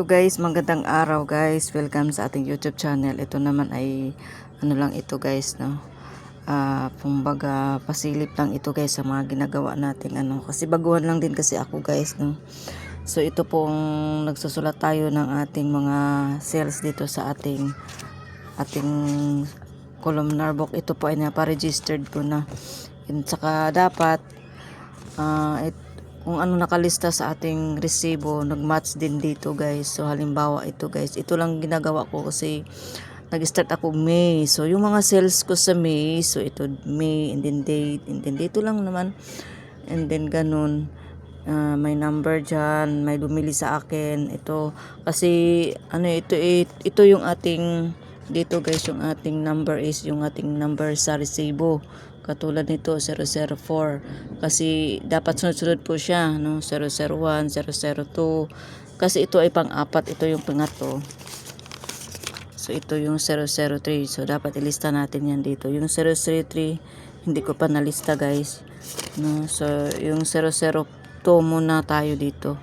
Hello guys, magandang araw guys. Welcome sa ating YouTube channel. Ito naman ay ano lang ito guys, no. Ah, kumbaga pasilip lang ito guys sa mga ginagawa nating ano kasi baguhan lang din kasi ako guys, no. So ito pong nagsusulat tayo ng ating mga sales dito sa ating ating columnar book. Ito po ay napa-registered ko na. And saka dapat ah, it- kung ano nakalista sa ating resibo, nag-match din dito guys. So halimbawa ito guys, ito lang ginagawa ko kasi nag-start ako May. So yung mga sales ko sa May, so ito May and then date and then dito lang naman. And then ganun. Ah, may number dyan, may bumili sa akin. Ito, kasi ano ito, eh, ito yung ating dito guys, yung ating number is yung ating number sa resibo. Katulad nito, 004. Kasi dapat sunod-sunod po siya, no? 001, 002. Kasi ito ay pang-apat, ito yung pangatlo. So, ito yung 003. So, dapat ilista natin yan dito. Yung 003, hindi ko pa nalista, guys. No? So, yung 002 muna tayo dito.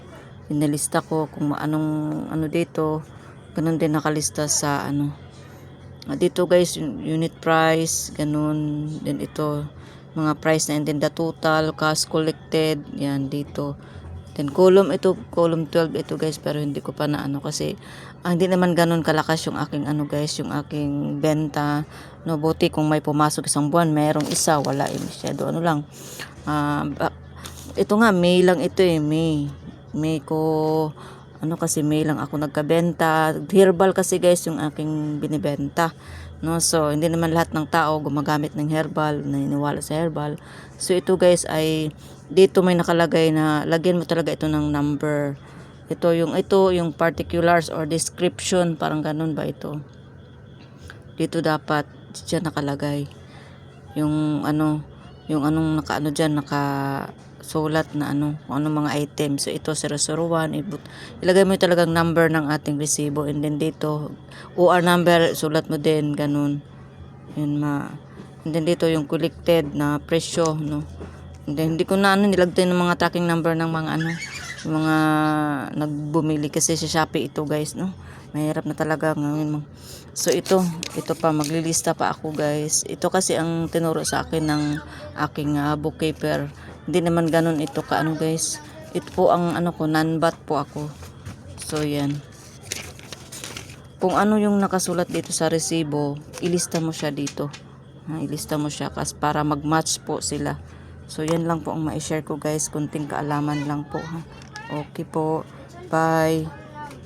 Inilista ko kung anong ano dito. Ganun din nakalista sa ano. Ah, Dito guys, unit price, ganun. Then ito, mga price na and then the total, cash collected, yan dito. Then column ito, column 12 ito guys, pero hindi ko pa na ano kasi ah, hindi naman ganun kalakas yung aking ano guys, yung aking benta. No, buti kung may pumasok isang buwan, merong isa, wala eh, masyado ano lang. Ba- ito nga, May lang ito eh, May. May ko, ano kasi May lang ako nagkabenta. Herbal kasi guys yung aking binibenta. No, so hindi naman lahat ng tao gumagamit ng herbal, naniniwala sa herbal. So ito guys ay dito may nakalagay na lagyan mo talaga ito ng number. Ito yung ito yung particulars or description, parang ganun ba ito? Dito dapat diyan nakalagay yung ano, yung anong naka ano diyan naka sulat na ano, kung anong mga items. So ito 001, ibut, ilagay mo talagang number ng ating resibo and then dito OR number sulat mo din ganun. Yun ma. And then dito yung collected na presyo no. And then hindi ko na ano nilagay ng mga tracking number ng mga ano yung mga nagbumili kasi sa Shopee ito guys no. Mahirap na talaga ngayon. So ito, ito pa maglilista pa ako guys. Ito kasi ang tinuro sa akin ng aking ah, bookkeeper. Hindi naman ganun ito ka ano guys. Ito po ang ano ko, non-bat po ako. So yan. Kung ano yung nakasulat dito sa resibo, ilista mo siya dito. Ha, ilista mo siya kas para mag-match po sila. So yan lang po ang ma-share ko guys. Kunting kaalaman lang po ha. Okay po. Bye.